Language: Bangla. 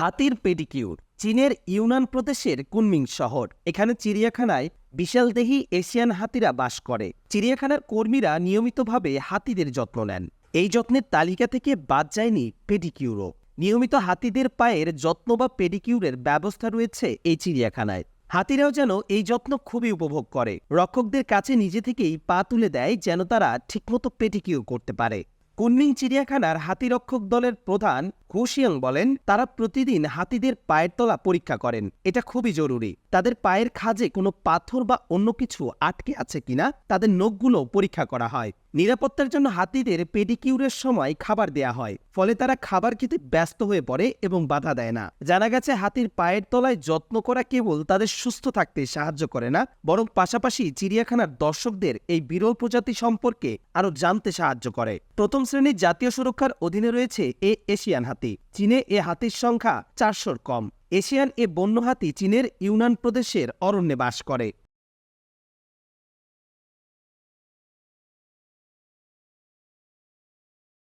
হাতির পেডিকিউর, চীনের ইউনান প্রদেশের কুনমিং শহর। এখানে চিড়িয়াখানায় বিশালদেহী এশিয়ান হাতিরা বাস করে। চিড়িয়াখানার কর্মীরা নিয়মিতভাবে হাতিদের যত্ন নেন। এই যত্নের তালিকা থেকে বাদ যায়নি পেডিকিউরও। নিয়মিত হাতিদের পায়ের যত্ন বা পেডিকিউরের ব্যবস্থা রয়েছে এই চিড়িয়াখানায়। হাতিরাও যেন এই যত্ন খুবই উপভোগ করে। রক্ষকদের কাছে নিজে থেকেই পা তুলে দেয় যেন তারা ঠিকমতো পেডিকিউর করতে পারে। কুনমিং চিড়িয়াখানার হাতিরক্ষক দলের প্রধান খুশিয়াং বলেন, তারা প্রতিদিন হাতিদের পায়ের তলা পরীক্ষা করেন। এটা খুবই জরুরি। তাদের পায়ের খাজে কোনো পাথর বা অন্য কিছু আটকে আছে কিনা, তাদের নখগুলো পরীক্ষা করা হয়। নিরাপত্তার জন্য হাতিদের পেডিকিউরের সময় খাবার দেয়া হয়। ফলে তারা খাবার খেতে ব্যস্ত হয়ে পড়ে এবং বাধা দেয় না। জানা গেছে, হাতির পায়ের তলায় যত্ন করা কেবল তাদের সুস্থ থাকতে সাহায্য করে না, বরং পাশাপাশি চিড়িয়াখানার দর্শকদের এই বিরল প্রজাতি সম্পর্কে আরও জানতে সাহায্য করে। প্রথম শ্রেণির জাতীয় সুরক্ষার অধীনে রয়েছে এ এশিয়ান হাতি, চীনে এ হাতির সংখ্যা চারশোর কম। এশিয়ান এ বন্য হাতি চীনের ইউনান প্রদেশের অরণ্যে বাস করে।